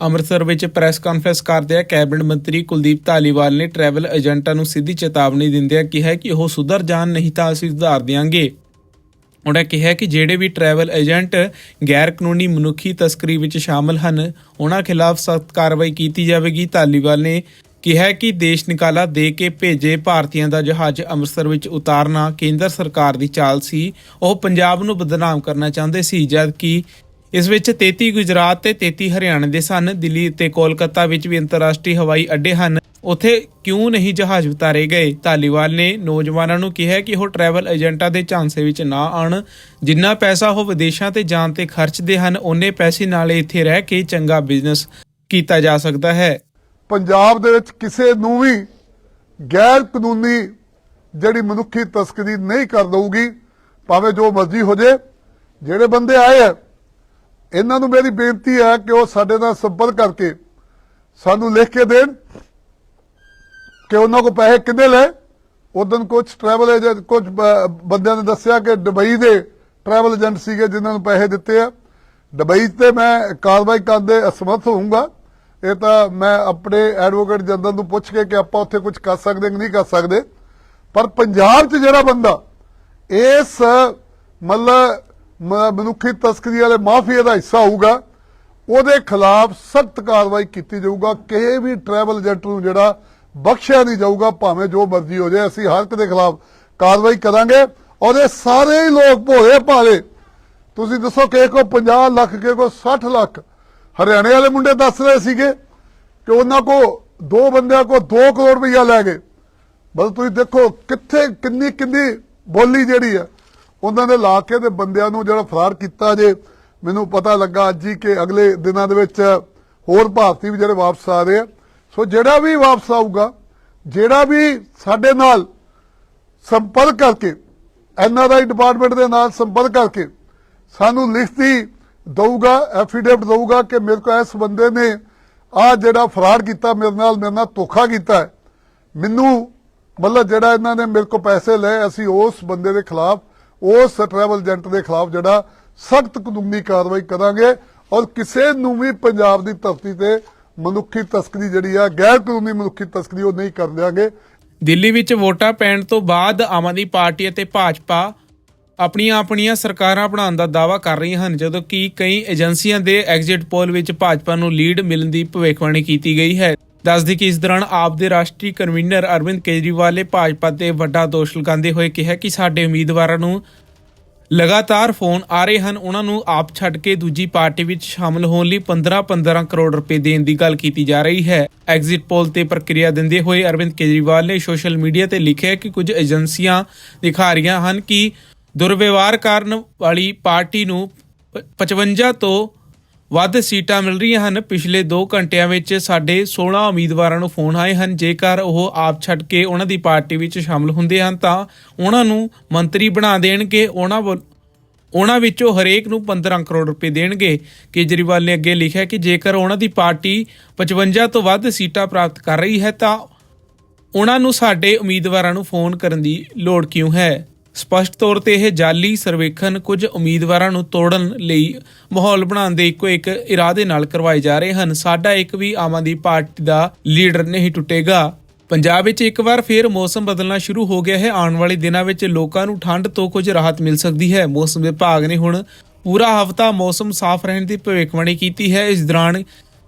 ਅੰਮ੍ਰਿਤਸਰ ਵਿੱਚ press conference ਕਰਦਿਆਂ cabinet ਮੰਤਰੀ ਕੁਲਦੀਪ ਧਾਲੀਵਾਲ ਨੇ ਟਰੈਵਲ ਏਜੰਟਾਂ ਨੂੰ ਸਿੱਧੀ ਚੇਤਾਵਨੀ ਦਿੰਦਿਆਂ ਕਿਹਾ ਕਿ ਉਹ ਸੁਧਰ ਜਾਣ ਨਹੀਂ ਤਾਂ ਅਸੀਂ ਸੁਧਾਰ ਦਿਆਂਗੇ। ਉਹਨਾਂ ਕਿਹਾ ਕਿ ਜਿਹੜੇ ਵੀ ਟਰੈਵਲ ਏਜੰਟ ਗੈਰ ਕਾਨੂੰਨੀ ਮਨੁੱਖੀ ਤਸਕਰੀ ਵਿੱਚ ਸ਼ਾਮਲ ਹਨ ਉਹਨਾਂ ਖਿਲਾਫ ਸਖਤ ਕਾਰਵਾਈ ਕੀਤੀ ਜਾਵੇਗੀ। ਧਾਲੀਵਾਲ ਨੇ ਕਿਹਾ ਕਿ ਦੇਸ਼ ਨਿਕਾਲਾ ਦੇ ਕੇ ਭੇਜੇ ਭਾਰਤੀਆਂ ਦਾ ਜਹਾਜ਼ ਅੰਮ੍ਰਿਤਸਰ ਵਿੱਚ ਉਤਾਰਨਾ ਕੇਂਦਰ ਸਰਕਾਰ ਦੀ ਚਾਲ ਸੀ। ਉਹ ਪੰਜਾਬ ਨੂੰ ਬਦਨਾਮ ਕਰਨਾ ਚਾਹੁੰਦੇ ਸੀ ਜਦ ਕਿ ਇਸ ਵਿੱਚ 33 ਗੁਜਰਾਤ ਤੇ 33 ਹਰਿਆਣਾ ਦੇ ਸਨ, ਦਿੱਲੀ ਤੇ ਕੋਲਕਾਤਾ ਵਿੱਚ ਵੀ ਅੰਤਰਰਾਸ਼ਟਰੀ ਹਵਾਈ ਅੱਡੇ ਹਨ। ਉਥੇ ਕਿਉਂ ਨਹੀਂ ਜਹਾਜ਼ ਉਤਾਰੇ ਗਏ? ਧਾਲੀਵਾਲ ਨੇ ਨੌਜਵਾਨਾਂ ਨੂੰ ਕਿਹਾ ਕਿ ਉਹ ਟਰੈਵਲ ਏਜੰਟਾਂ ਦੇ ਝਾਂਸੇ ਵਿੱਚ ਨਾ ਆਉਣ। ਜਿੰਨਾ ਪੈਸਾ ਉਹ ਵਿਦੇਸ਼ਾਂ ਤੇ ਜਾਣ ਤੇ ਖਰਚਦੇ ਹਨ ਉਹਨੇ ਪੈਸੇ ਨਾਲ ਇੱਥੇ ਰਹਿ ਕੇ ਚੰਗਾ ਬਿਜ਼ਨਸ ਕੀਤਾ ਜਾ ਸਕਦਾ ਹੈ। ਪੰਜਾਬ ਦੇ ਵਿੱਚ ਕਿਸੇ ਨੂੰ ਵੀ ਗੈਰ ਕਾਨੂੰਨੀ ਜਿਹੜੀ ਮਨੁੱਖੀ ਤਸਕਰੀ ਨਹੀਂ ਕਰ ਦਊਗੀ, ਭਾਵੇਂ ਜੋ ਮਰਜ਼ੀ ਹੋ ਜੇ, ਜਿਹੜੇ ਬੰਦੇ ਆਏ ਆ ਇਹਨਾਂ ਨੂੰ ਮੇਰੀ ਬੇਨਤੀ ਹੈ ਕਿ ਉਹ ਸਾਡੇ ਨਾਲ ਸੰਪਰਕ ਕਰਕੇ ਸਾਨੂੰ ਲਿਖ ਕੇ ਦੇਣ ਕਿ ਉਹਨਾਂ ਕੋ ਪੈਸੇ ਕਿੰਨੇ ਲਏ। ਉਦੋਂ ਕੁਝ ਟਰੈਵਲ ਏਜੰਟ ਕੁਝ ਬੰਦਿਆਂ ਨੇ ਦੱਸਿਆ ਕਿ ਦੁਬਈ ਦੇ ਟਰੈਵਲ ਏਜੰਟ ਸੀਗੇ ਜਿਨ੍ਹਾਂ ਨੂੰ ਪੈਸੇ ਦਿੱਤੇ ਆ। ਦੁਬਈ ਤੇ ਮੈਂ ਕਾਰਵਾਈ ਕਰਨ ਦੇ ਅਸਮਰਥ ਹੋਊਂਗਾ। ਇਹ ਤਾਂ ਮੈਂ ਆਪਣੇ ਐਡਵੋਕੇਟ ਜਨਰਲ ਨੂੰ ਪੁੱਛ ਕੇ ਕਿ ਆਪਾਂ ਉੱਥੇ ਕੁਝ ਕਰ ਸਕਦੇ ਕਿ ਨਹੀਂ ਕਰ ਸਕਦੇ। ਪਰ ਪੰਜਾਬ 'ਚ ਜਿਹੜਾ ਬੰਦਾ, ਇਸ ਮਤਲਬ ਮਨੁੱਖੀ ਤਸਕਰੀ ਵਾਲੇ ਮਾਫੀਆ ਦਾ ਹਿੱਸਾ ਹੋਊਗਾ। ਉਹਦੇ ਖਿਲਾਫ ਸਖਤ ਕਾਰਵਾਈ ਕੀਤੀ ਜਾਊਗਾ। ਕਿਸੇ ਵੀ ਟਰੈਵਲ ਏਜੰਟ ਨੂੰ ਜਿਹੜਾ ਬਖਸ਼ਿਆ ਨਹੀਂ ਜਾਊਗਾ, ਭਾਵੇਂ ਜੋ ਮਰਜ਼ੀ ਹੋ ਜਾਏ, ਅਸੀਂ ਹਰ ਇੱਕ ਦੇ ਖਿਲਾਫ ਕਾਰਵਾਈ ਕਰਾਂਗੇ। ਔਰ ਇਹ ਸਾਰੇ ਹੀ ਲੋਕ ਭੋਲੇ ਭਾਲੇ। ਤੁਸੀਂ ਦੱਸੋ ਕਿ ਕੋ 50 ਲੱਖ ਕੇ ਕੋ 60 ਲੱਖ ਹਰਿਆਣੇ ਵਾਲੇ ਮੁੰਡੇ ਦੱਸ ਰਹੇ ਸੀਗੇ ਕਿ ਉਹਨਾਂ ਕੋ ਦੋ ਬੰਦਿਆਂ ਕੋ 2 ਕਰੋੜ ਰੁਪਈਆ ਲੈ ਗਏ। ਬਸ ਤੁਸੀਂ ਦੇਖੋ ਕਿੱਥੇ, ਕਿੰਨੀ ਕਿੰਨੀ ਬੋਲੀ ਜਿਹੜੀ ਆ ਉਹਨਾਂ ਦੇ ਇਲਾਕੇ ਦੇ ਬੰਦਿਆਂ ਨੂੰ ਜਿਹੜਾ ਫਰਾਰ ਕੀਤਾ ਜੇ, ਮੈਨੂੰ ਪਤਾ ਲੱਗਾ ਅੱਜ ਹੀ ਕਿ ਅਗਲੇ ਦਿਨਾਂ ਦੇ ਵਿੱਚ ਹੋਰ ਭਾਰਤੀ ਵੀ ਜਿਹੜੇ ਵਾਪਸ ਆ ਰਹੇ ਆ। ਸੋ ਜਿਹੜਾ ਵੀ ਵਾਪਸ ਆਊਗਾ, ਜਿਹੜਾ ਵੀ ਸਾਡੇ ਨਾਲ ਸੰਪਰਕ ਕਰਕੇ ਐਨਆਰਆਈ ਡਿਪਾਰਟਮੈਂਟ ਦੇ ਨਾਲ ਸੰਪਰਕ ਕਰਕੇ ਸਾਨੂੰ ਲਿਖਤੀ ਦਊਗਾ, ਐਫੀਡੇਵਿਟ ਦਊਗਾ ਕਿ ਮੇਰੇ ਕੋਲ ਇਸ ਬੰਦੇ ਨੇ ਆ ਜਿਹੜਾ ਫਰਾਡ ਕੀਤਾ, ਮੇਰੇ ਨਾਲ ਮੇਰੇ ਨਾਲ ਧੋਖਾ ਕੀਤਾ ਮੈਨੂੰ ਮਤਲਬ ਜਿਹੜਾ ਇਹਨਾਂ ਨੇ ਮੇਰੇ ਕੋਲ ਪੈਸੇ ਲਏ, ਅਸੀਂ ਉਸ ਬੰਦੇ ਦੇ ਖਿਲਾਫ ਉਸ ਟਰੈਵਲ ਏਜੰਟ ਦੇ ਖਿਲਾਫ ਜਿਹੜਾ ਸਖਤ ਕਾਨੂੰਨੀ ਕਾਰਵਾਈ ਕਰਾਂਗੇ ਔਰ ਕਿਸੇ ਨੂੰ ਵੀ ਪੰਜਾਬ ਦੀ ਧਰਤੀ ਤੇ ਮਨੁੱਖੀ ਤਸਕਰੀ ਜਿਹੜੀ ਆ, ਗੈਰ ਕਾਨੂੰਨੀ ਮਨੁੱਖੀ ਤਸਕਰੀ ਉਹ ਨਹੀਂ ਕਰ ਦਿਆਂਗੇ। ਦਿੱਲੀ ਵਿੱਚ ਵੋਟਾਂ ਪੈਣ ਤੋਂ ਬਾਅਦ ਆਮ ਆਦਮੀ ਪਾਰਟੀ ਅਤੇ ਭਾਜਪਾ ਆਪਣੀਆਂ ਆਪਣੀਆਂ ਸਰਕਾਰਾਂ ਬਣਾਉਣ ਦਾ ਦਾਅਵਾ ਕਰ ਰਹੀਆਂ ਹਨ, ਜਦੋਂ ਕਿ ਕਈ ਏਜੰਸੀਆਂ ਦੇ ਐਗਜ਼ਿਟ ਪੋਲ ਵਿੱਚ ਭਾਜਪਾ ਨੂੰ ਲੀਡ ਮਿਲਣ ਦੀ ਭਵਿੱਖਬਾਣੀ ਕੀਤੀ ਗਈ ਹੈ। ਦੱਸਦੀ ਕਿ ਇਸ ਦੌਰਾਨ ਆਪ ਦੇ ਰਾਸ਼ਟਰੀ ਕਨਵੀਨਰ ਅਰਵਿੰਦ ਕੇਜਰੀਵਾਲ ਨੇ ਭਾਜਪਾ ਤੇ ਵੱਡਾ ਦੋਸ਼ ਲਗਾਉਂਦੇ ਹੋਏ ਕਿਹਾ ਕਿ ਸਾਡੇ ਉਮੀਦਵਾਰਾਂ ਨੂੰ ਲਗਾਤਾਰ ਫੋਨ ਆ ਰਹੇ ਹਨ। ਉਹਨਾਂ ਨੂੰ ਆਪ ਛੱਡ ਕੇ ਦੂਜੀ ਪਾਰਟੀ ਵਿੱਚ ਸ਼ਾਮਲ ਹੋਣ ਲਈ 15-15 ਕਰੋੜ ਰੁਪਏ ਦੇਣ ਦੀ ਗੱਲ ਕੀਤੀ ਜਾ ਰਹੀ ਹੈ। ਐਗਜ਼ਿਟ ਪੋਲ ਤੇ ਪ੍ਰਕਿਰਿਆ ਦਿੰਦੇ ਹੋਏ ਅਰਵਿੰਦ ਕੇਜਰੀਵਾਲ ਨੇ ਸੋਸ਼ਲ ਮੀਡੀਆ ਤੇ ਲਿਖਿਆ ਕਿ ਕੁਝ ਏਜੰਸੀਆਂ ਦਿਖਾ ਰਹੀਆਂ ਹਨ ਕਿ ਦੁਰਵਿਵਹਾਰ ਕਰਨ ਵਾਲੀ ਪਾਰਟੀ ਨੂੰ ਪ- 55 ਤੋਂ ਵੱਧ ਸੀਟਾਂ ਮਿਲ ਰਹੀਆਂ ਹਨ। ਪਿਛਲੇ 2 ਘੰਟਿਆਂ ਵਿੱਚ ਸਾਡੇ 16 ਉਮੀਦਵਾਰਾਂ ਨੂੰ ਫੋਨ ਆਏ ਹਨ। ਜੇਕਰ ਉਹ ਆਪ ਛੱਡ ਕੇ ਉਹਨਾਂ ਦੀ ਪਾਰਟੀ ਵਿੱਚ ਸ਼ਾਮਲ ਹੁੰਦੇ ਹਨ ਤਾਂ ਉਹਨਾਂ ਨੂੰ ਮੰਤਰੀ ਬਣਾ ਦੇਣਗੇ। ਉਹਨਾਂ ਵੱਲ- ਉਹਨਾਂ ਵਿੱਚੋਂ ਹਰੇਕ ਨੂੰ 15 ਕਰੋੜ ਰੁਪਏ ਦੇਣਗੇ। ਕੇਜਰੀਵਾਲ ਨੇ ਅੱਗੇ ਲਿਖਿਆ ਕਿ ਜੇਕਰ ਉਹਨਾਂ ਦੀ ਪਾਰਟੀ 55 ਤੋਂ ਵੱਧ ਸੀਟਾਂ ਪ੍ਰਾਪਤ ਕਰ ਰਹੀ ਹੈ ਤਾਂ ਉਹਨਾਂ ਨੂੰ ਸਾਡੇ ਉਮੀਦਵਾਰਾਂ ਨੂੰ ਫੋਨ ਕਰਨ ਦੀ ਲੋੜ ਕਿਉਂ ਹੈ? ਸਪਸ਼ਟ ਤੌਰ ਤੇ ਇਹ ਜਾਲੀ ਸਰਵੇਖਣ ਕੁਝ ਉਮੀਦਵਾਰਾਂ ਨੂੰ ਤੋੜਨ ਲਈ ਮਾਹੌਲ ਬਣਾਉਣ ਦੇ ਇੱਕੋ ਇੱਕ ਇਰਾਦੇ ਨਾਲ ਕਰਵਾਏ ਜਾ ਰਹੇ ਹਨ। ਸਾਡਾ ਇੱਕ ਵੀ ਆਮ ਆਦਮੀ ਪਾਰਟੀ ਦਾ ਲੀਡਰ ਨਹੀਂ ਟੁੱਟੇਗਾ। ਪੰਜਾਬ ਵਿੱਚ ਇੱਕ ਵਾਰ ਫੇਰ ਮੌਸਮ ਬਦਲਣਾ ਸ਼ੁਰੂ ਹੋ ਗਿਆ ਹੈ। ਆਉਣ ਵਾਲੇ ਦਿਨਾਂ ਵਿੱਚ ਲੋਕਾਂ ਨੂੰ ਠੰਡ ਤੋਂ ਕੁਝ ਰਾਹਤ ਮਿਲ ਸਕਦੀ ਹੈ। ਮੌਸਮ ਵਿਭਾਗ ਨੇ ਹੁਣ ਪੂਰਾ ਹਫ਼ਤਾ ਮੌਸਮ ਸਾਫ਼ ਰਹਿਣ ਦੀ ਭਵਿੱਖਬਾਣੀ ਕੀਤੀ ਹੈ। ਇਸ ਦੌਰਾਨ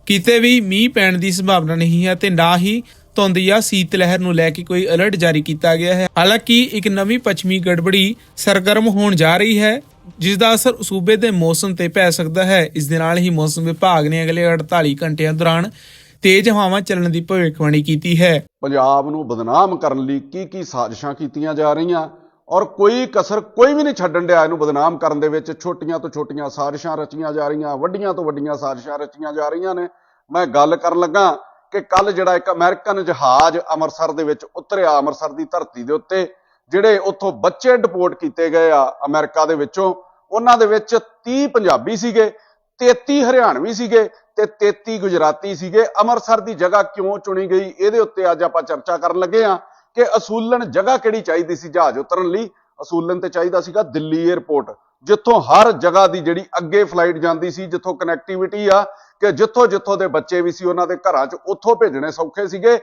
ਕਿਤੇ ਵੀ ਮੀਂਹ ਪੈਣ ਦੀ ਸੰਭਾਵਨਾ ਨਹੀਂ ਹੈ ਤੇ ਨਾ ਹੀ ਧੁੰਦ ਜਾਂ ਸੀਤ ਲਹਿਰ ਨੂੰ ਲੈ ਕੇ ਕੋਈ ਅਲਰਟ ਜਾਰੀ ਕੀਤਾ ਗਿਆ ਹੈ। ਹਾਲਾਂਕਿ ਇੱਕ ਨਵੀਂ ਪੱਛਮੀ ਗੜਬੜੀ ਸਰਗਰਮ ਹੋਣ ਜਾ ਰਹੀ ਹੈ, ਜਿਸ ਦਾ ਅਸਰ ਸੂਬੇ ਦੇ ਮੌਸਮ ਤੇ ਪੈ ਸਕਦਾ ਹੈ। ਇਸ ਦੇ ਨਾਲ ਹੀ ਮੌਸਮ ਵਿਭਾਗ ਨੇ ਅਗਲੇ 48 ਘੰਟਿਆਂ ਦੌਰਾਨ ਤੇਜ਼ ਹਵਾਵਾਂ ਚੱਲਣ ਦੀ ਭਵਿੱਖਬਾਣੀ ਕੀਤੀ ਹੈ। ਪੰਜਾਬ ਨੂੰ ਬਦਨਾਮ ਕਰਨ ਲਈ ਕੀ ਕੀ ਸਾਜ਼ਿਸ਼ਾਂ ਕੀਤੀਆਂ ਜਾ ਰਹੀਆਂ ਔਰ ਕੋਈ ਕਸਰ ਕੋਈ ਵੀ ਨਹੀਂ ਛੱਡਣ ਡਿਆ ਇਹਨੂੰ ਬਦਨਾਮ ਕਰਨ ਦੇ ਵਿੱਚ। ਛੋਟੀਆਂ ਤੋਂ ਛੋਟੀਆਂ ਸਾਜ਼ਿਸ਼ਾਂ ਰਚੀਆਂ ਜਾ ਰਹੀਆਂ, ਵੱਡੀਆਂ ਤੋਂ ਵੱਡੀਆਂ ਸਾਜ਼ਿਸ਼ਾਂ ਰਚੀਆਂ ਜਾ ਰਹੀਆਂ ਨੇ। ਮੈਂ ਗੱਲ ਕਰਨ ਲੱਗਾ ਕਿ ਕੱਲ ਜਿਹੜਾ ਇੱਕ ਅਮਰੀਕਨ ਜਹਾਜ਼ ਅੰਮ੍ਰਿਤਸਰ ਦੇ ਵਿੱਚ ਉਤਰਿਆ, ਅੰਮ੍ਰਿਤਸਰ ਦੀ ਧਰਤੀ ਦੇ ਉੱਤੇ, ਜਿਹੜੇ ਉੱਥੋਂ ਬੱਚੇ ਡਿਪੋਰਟ ਕੀਤੇ ਗਏ ਆ ਅਮਰੀਕਾ ਦੇ ਵਿੱਚੋਂ, ਉਹਨਾਂ ਦੇ ਵਿੱਚ 30 ਪੰਜਾਬੀ ਸੀਗੇ 33 ਹਰਿਆਣਵੀ ਸੀਗੇ ਤੇ 33 ਗੁਜਰਾਤੀ ਸੀਗੇ। ਅੰਮ੍ਰਿਤਸਰ ਦੀ ਜਗ੍ਹਾ ਕਿਉਂ ਚੁਣੀ ਗਈ? ਇਹਦੇ ਉੱਤੇ ਅੱਜ ਆਪਾਂ ਚਰਚਾ ਕਰਨ ਲੱਗੇ ਆ ਕਿ ਅਸੂਲਨ ਜਗ੍ਹਾ ਕਿਹੜੀ ਚਾਹੀਦੀ ਸੀ ਜਹਾਜ਼ ਉਤਰਨ ਲਈ? ਅਸੂਲਨ ਤੇ ਚਾਹੀਦਾ ਸੀਗਾ ਦਿੱਲੀ 에ਅਰਪੋਰਟ ਜਿੱਥੋਂ ਹਰ ਜਗ੍ਹਾ ਦੀ ਜਿਹੜੀ ਅੱਗੇ ਫਲਾਈਟ ਜਾਂਦੀ ਸੀ ਜਿੱਥੋਂ ਕਨੈਕਟੀਵਿਟੀ ਆ ਕਿ ਜਿੱਥੋਂ ਜਿੱਥੋਂ ਦੇ ਬੱਚੇ ਵੀ ਸੀ ਉਹਨਾਂ ਦੇ ਘਰਾਂ 'ਚ ਉੱਥੋਂ ਭੇਜਣੇ ਸੌਖੇ ਸੀਗੇ।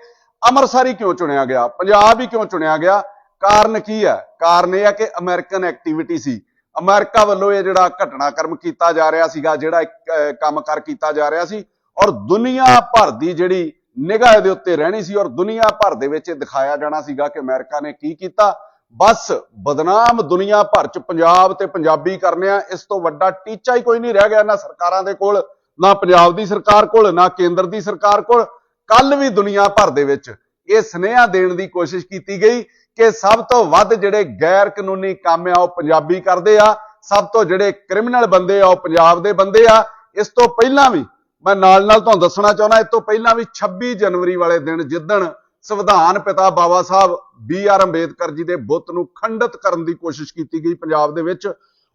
ਅੰਮ੍ਰਿਤਸਰ ਹੀ ਕਿਉਂ ਚੁਣਿਆ ਗਿਆ? ਪੰਜਾਬ ਹੀ ਕਿਉਂ ਚੁਣਿਆ ਗਿਆ? ਕਾਰਨ ਕੀ ਹੈ? ਕਾਰਨ ਇਹ ਹੈ ਕਿ ਅਮਰੀਕਨ ਐਕਟੀਵਿਟੀ ਸੀ। ਅਮਰੀਕਾ ਵੱਲੋਂ ਇਹ ਜਿਹੜਾ ਘਟਨਾਕ੍ਰਮ ਕੀਤਾ ਜਾ ਰਿਹਾ ਸੀਗਾ ਜਿਹੜਾ ਇੱਕ, ਅਹ, ਕੰਮਕਾਰ ਕੀਤਾ ਜਾ ਰਿਹਾ ਸੀ ਔਰ ਦੁਨੀਆ ਭਰ ਦੀ ਜਿਹੜੀ ਨਿਗਾਹ ਇਹਦੇ ਉੱਤੇ ਰਹਿਣੀ ਸੀ ਔਰ ਦੁਨੀਆ ਭਰ ਦੇ ਵਿੱਚ ਇਹ ਦਿਖਾਇਆ ਜਾਣਾ ਸੀਗਾ ਕਿ ਅਮਰੀਕਾ ਨੇ ਕੀ ਕੀਤਾ। ਬਸ ਬਦਨਾਮ ਦੁਨੀਆ ਭਰ ਚ ਪੰਜਾਬ ਤੇ ਪੰਜਾਬੀ ਕਰਨੇ ਆ, ਇਸ ਤੋਂ ਵੱਡਾ ਟੀਚਾ ਹੀ ਕੋਈ ਨਹੀਂ ਰਹਿ ਗਿਆ ਨਾ ਸਰਕਾਰਾਂ ਦੇ ਕੋਲ, ਨਾ ਪੰਜਾਬ ਦੀ ਸਰਕਾਰ ਕੋਲ, ਨਾ ਕੇਂਦਰ ਦੀ ਸਰਕਾਰ ਕੋਲ। ਕੱਲ ਵੀ ਦੁਨੀਆ ਭਰ ਦੇ ਵਿੱਚ ਇਹ ਸੁਨੇਹਾ ਦੇਣ ਦੀ ਕੋਸ਼ਿਸ਼ ਕੀਤੀ ਗਈ ਕਿ ਸਭ ਤੋਂ ਵੱਧ ਜਿਹੜੇ ਗੈਰ ਕਾਨੂੰਨੀ ਕੰਮ ਆ, ਉਹ ਪੰਜਾਬੀ ਕਰਦੇ ਆ। ਸਭ ਤੋਂ ਜਿਹੜੇ ਕ੍ਰਿਮੀਨਲ ਬੰਦੇ ਆ, ਉਹ ਪੰਜਾਬ ਦੇ ਬੰਦੇ ਆ। ਇਸ ਤੋਂ ਪਹਿਲਾਂ ਵੀ ਮੈਂ ਨਾਲ ਨਾਲ ਤੁਹਾਨੂੰ ਦੱਸਣਾ ਚਾਹੁੰਦਾ, ਇਸ ਤੋਂ ਪਹਿਲਾਂ ਵੀ 26 ਜਨਵਰੀ ਵਾਲੇ ਦਿਨ ਜਿੱਦਣ ਸੰਵਿਧਾਨ ਪਿਤਾ ਬਾਬਾ ਸਾਹਿਬ ਬੀ ਆਰ ਅੰਬੇਦਕਰ ਜੀ ਦੇ ਬੁੱਤ ਨੂੰ ਖੰਡਿਤ ਕਰਨ ਦੀ ਕੋਸ਼ਿਸ਼ ਕੀਤੀ ਗਈ ਪੰਜਾਬ ਦੇ ਵਿੱਚ।